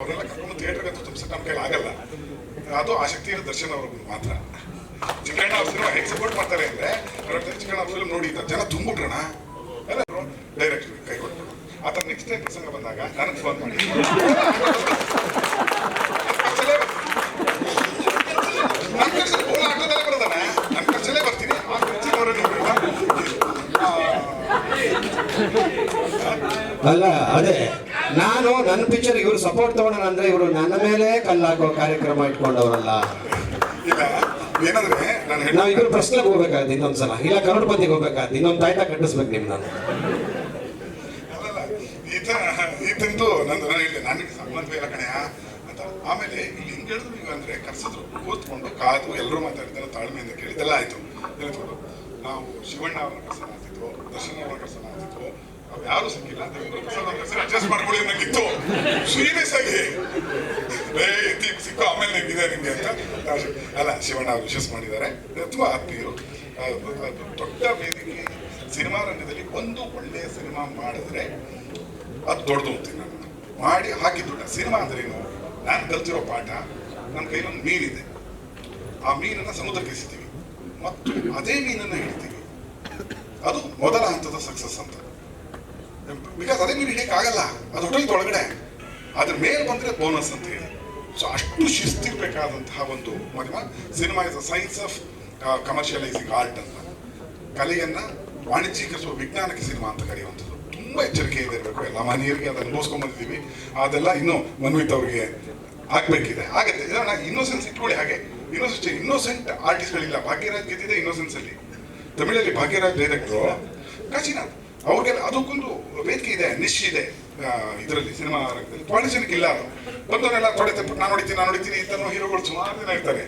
ಅವರೆಲ್ಲ ಕರ್ಕೊಂಡು ಥಿಯೇಟರ್ಗೆ ಅಂತ ತುಂಬಿಸಕ್ಕೆ ನಮ್ಮ ಕೈಲಿ ಆಗಲ್ಲ. ಅದು ಆ ಇರೋ ದರ್ಶನ ಅವ್ರಿಗೆ ಮಾತ್ರ. ಚಿಕ್ಕಣ್ಣ ಅವ್ರ ಸಿನಿಮಾ ಹೇಗೆ ಸಪೋರ್ಟ್ ಮಾಡ್ತಾರೆ ಅಂದ್ರೆ ಚಿಕ್ಕಣ್ಣ ಅವ್ರ ಫಿಲ್ಮ್ ನೋಡಿ ಜನ ತುಂಬಿಟ್ರಣ ಡೈರೆಕ್ಟ್ ಕೈ ಕೊಟ್ಟು. ಆ ನೆಕ್ಸ್ಟ್ ಟೈಮ್ ಪ್ರಸಂಗ ಬಂದಾಗ ನನಗೆ ಫೋನ್ ಮಾಡಿ. ಅಲ್ಲ ಅದೇ ನಾನು ನನ್ನ ಪಿಕ್ಚರ್ ಇವರು ಸಪೋರ್ಟ್ ತಗೊಳ್ಳೋಣ ಅಂದ್ರೆ ಇವರು ನನ್ನ ಮೇಲೆ ಕಲ್ಲಾಕೋ ಕಾರ್ಯಕ್ರಮ ಇಟ್ಕೊಂಡವರಲ್ಲ. ಇಲ್ಲ ಏನಂದ್ರೆ ನಾವು ಇಬ್ರು ಪ್ರಶ್ನೆಗೆ ಹೋಗ್ಬೇಕಾಗುತ್ತೆ ಇನ್ನೊಂದ್ಸಲ ಇಲ್ಲ ಕರೋಡ್ಪತಿಗೆ ಹೋಗ್ಬೇಕಾದ್ ಇನ್ನೊಂದು ತಾಯ್ತ ಕಟ್ಟಿಸ್ಬೇಕು ನಿಮ್ ನಾನು ಈತಂದು ನಂದು ಹೇಳಿದೆ ನನಗೆ ಸಂಬಂಧ ಇಲ್ಲ ಕಣೆಯ ಅಂತ. ಆಮೇಲೆ ಇಲ್ಲಿ ಹಿಂಗೆ ಹೇಳಿದ್ರು ನೀವು ಅಂದ್ರೆ ಕರ್ಸಿದ್ರು ಕೂತ್ಕೊಂಡು ಕಾದು ಎಲ್ಲರೂ ಮಾತಾಡಿದ್ರೆ ತಾಳ್ಮೆಯಿಂದ ಕೇಳಿದೆಲ್ಲ ಆಯ್ತು. ಹೇಳ್ಕೊಂಡು ನಾವು ಶಿವಣ್ಣ ಅವರ ಕರ್ಸನ ಆಗ್ತಿದ್ವು ದರ್ಶನ ಅವರ ಕರ್ಸನ ಆಗ್ತಿದ್ವು ಅವ್ರು ಯಾರು ಸಿಕ್ಕಿಲ್ಲ ದೇವೇಂದ್ರ ಪ್ರಸಾದ್ ಅಡ್ಜಸ್ಟ್ ಮಾಡ್ಕೊಳ್ಳಿ ನಂಗಿತ್ತು ಸೀರಿಯಸ್ ಆಗಿ ಏ ಎತ್ತಿ ಸಿಕ್ಕು ಆಮೇಲೆ ನಂಗಿದೆ ನಿಮ್ಗೆ ಅಂತ ಅಲ್ಲ ಶಿವಣ್ಣ ಅವರು ವಿಶ್ವಾಸ ಮಾಡಿದ್ದಾರೆ ತುಂಬಾ ಆತ್ಮೀಯರು ದೊಡ್ಡ ವೇದಿಕೆ ಸಿನಿಮಾ ರಂಗದಲ್ಲಿ ಒಂದು ಒಳ್ಳೆಯ ಸಿನಿಮಾ ಮಾಡಿದ್ರೆ ಅದು ದೊಡ್ಡದು ಮಾಡಿ ಹಾಕಿದ್ದು ಸಿನಿಮಾ ಅಂದ್ರೆ ಏನು ನಾನು ಕಲ್ತಿರೋ ಪಾಠ ನನ್ನ ಕೈಲೊಂದು ಮೀನಿದೆ ಆ ಮೀನನ್ನ ಸಮುದ್ರಕ್ಕೆ ಎಸಿತೀವಿ ಮತ್ತು ಅದೇ ಮೀನನ್ನ ಹಿಡಿತೀವಿ ಅದು ಮೊದಲ ಹಂತದ ಸಕ್ಸಸ್ ಅಂತ ಬಿಕಾಸ್ ಅದೇ ಮೀನು ಹಿಡಿಯಕ್ಕೆ ಆಗಲ್ಲ. ಅದು ಹೋಟೆಲ್ ಒಳಗಡೆ. ಅದ್ರ ಮೇಲೆ ಬಂದ್ರೆ ಬೋನಸ್ ಅಂತ ಹೇಳಿ. ಸೊ ಅಷ್ಟು ಶಿಸ್ತಿರ್ಬೇಕಾದಂತಹ ಒಂದು ಮದುವೆ. Cinema is a science of commercialising art ಅಂತ. ಕಲೆಯನ್ನ ವಾಣಿಜ್ಯೀಕರಿಸುವ ವಿಜ್ಞಾನಕ್ಕೆ ಸಿನಿಮಾ ಅಂತ ಕರೆಯುವಂಥದ್ದು. ತುಂಬಾ ಇದೆ ಇರಬೇಕು. ಎಲ್ಲ ಮನೆಯವರಿಗೆ ಅದನ್ನು ಅನುಭವಿಸ್ಕೊಂಡ್ ಬಂದಿದ್ದೀವಿ. ಅದೆಲ್ಲ ಇನ್ನೂ ಮನ್ವಿತ್ ಅವರಿಗೆ ಆಗಬೇಕಿದೆ. ಆಗತ್ತೆ. ಇನ್ನೋಸೆನ್ಸ್ ಇಟ್ಕೊಳ್ಳಿ ಹಾಗೆ. ಇನ್ನೋಸೆನ್ಸ್ ಇನ್ನೋಸೆಂಟ್ ಆರ್ಟಿಸ್ಟ್ಗಳಿಲ್ಲ ಭಾಗ್ಯರಾಜ್ ಗೆದ್ದಿದೆ ಇನ್ನೋಸೆನ್ಸ್ ಅಲ್ಲಿ. ತಮಿಳಲ್ಲಿ ಭಾಗ್ಯರಾಜ್ ಡೈರೆಕ್ಟ್ರು ಕಾಶಿನಾಥ್. ಅವ್ರಿಗೆಲ್ಲ ಅದಕ್ಕೊಂದು ವೇದಿಕೆ ಇದೆ ನಿಶ್ ಇದೆ. ಇದರಲ್ಲಿ ಸಿನಿಮಾ ರಂಗದಲ್ಲಿ. ಬಹಳ ಇಲ್ಲ ಅದು. ಬಂದವರೆಲ್ಲ ತೊಡೆ ತಪ್ಪು, ನಾನು ಹೊಡಿತೀನಿ ನಾನು ಹೊಡಿತೀನಿ ಅಂತ ಹೀರೋಗಳು ಸುಮಾರು ಜನ ಇರ್ತಾರೆ.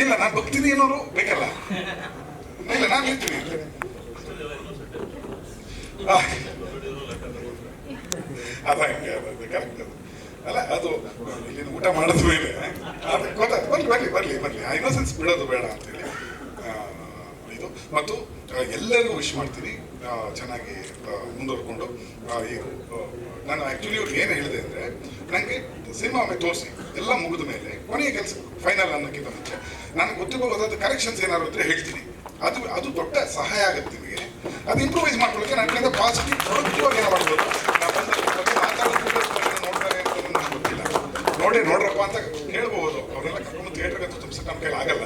ಇಲ್ಲ, ನಾನು ಬರ್ತೀನಿ ಅನ್ನೋರು ಬೇಕಲ್ಲ. ಇಲ್ಲ, ನಾನು ಹೇಳ್ತೀನಿ ಅದ ಅಲ್ಲ, ಅದು ಇಲ್ಲಿ ಊಟ ಮಾಡಿದ ಮೇಲೆ ಗೊತ್ತಾಯ್ತು. ಬರ್ಲಿ ಬರ್ಲಿ ಬರ್ಲಿ ಬರ್ಲಿ ಆ ಇನ್ನೋಸೆನ್ಸ್ ಬಿಡೋದು ಬೇಡ ಅಂತೇಳಿ ಇದು. ಮತ್ತು ಎಲ್ಲರೂ ವಿಶ್ ಮಾಡ್ತೀನಿ. ಚೆನ್ನಾಗಿ ಮುಂದುವರ್ಕೊಂಡು ಏನು ನಾನು ಆ್ಯಕ್ಚುಲಿ ಅವ್ರಿಗೆ ಏನು ಹೇಳಿದೆ ಅಂದರೆ ನನಗೆ ಸಿನಿಮಾ ಒಮ್ಮೆ ತೋರಿಸಿ, ಎಲ್ಲ ಮುಗಿದ ಮೇಲೆ, ಕೊನೆಯ ಕೆಲಸ ಫೈನಲ್ ಅನ್ನೋಕ್ಕಿಂತ ಮುಂಚೆ, ನನಗೆ ಗೊತ್ತಿರೋದಾದ ಕರೆಕ್ಷನ್ಸ್ ಏನಾದ್ರು ಇದ್ರೆ ಹೇಳ್ತೀನಿ. ಅದು ಅದು ದೊಡ್ಡ ಸಹಾಯ ಆಗುತ್ತೆ ನಿಮಗೆ. ಅದು ಇಂಪ್ರೂವೈಸ್ ಮಾಡ್ಕೊಳ್ಳೋಕ್ಕೆ ನನ್ನ ಕಡೆಯಿಂದ ಪಾಸಿಟಿವ್ ಪ್ರೊಡಕ್ಟಿವ್ ಆಗಿ ಏನೋ ಮಾಡ್ಬೋದು. ಕೇಳಬಹುದು ಅವರೆಲ್ಲ ಕರ್ಕೊಂಡು ಥಿಯೇಟರ್ಗೆ ಅಂತ ತುಂಬಿಸಕ್ಕೆ ನಮ್ಮ ಕೈಲಿ ಆಗಲ್ಲ.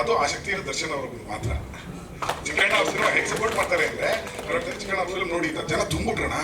ಅದು ಆ ಶಕ್ತಿಯ ದರ್ಶನ ಅವ್ರಿಗೆ ಮಾತ್ರ. ಚಿಕ್ಕಣ್ಣ ಅವ್ರ ಸಿನಿಮಾ ಹೇಗೆ ಸಪೋರ್ಟ್ ಮಾಡ್ತಾರೆ ಅಂದ್ರೆ ಚಿಕ್ಕಣ್ಣ ಫಿಲ್ಮ್ ನೋಡಿ ಜನ ತುಂಬಿಟ್ರಣ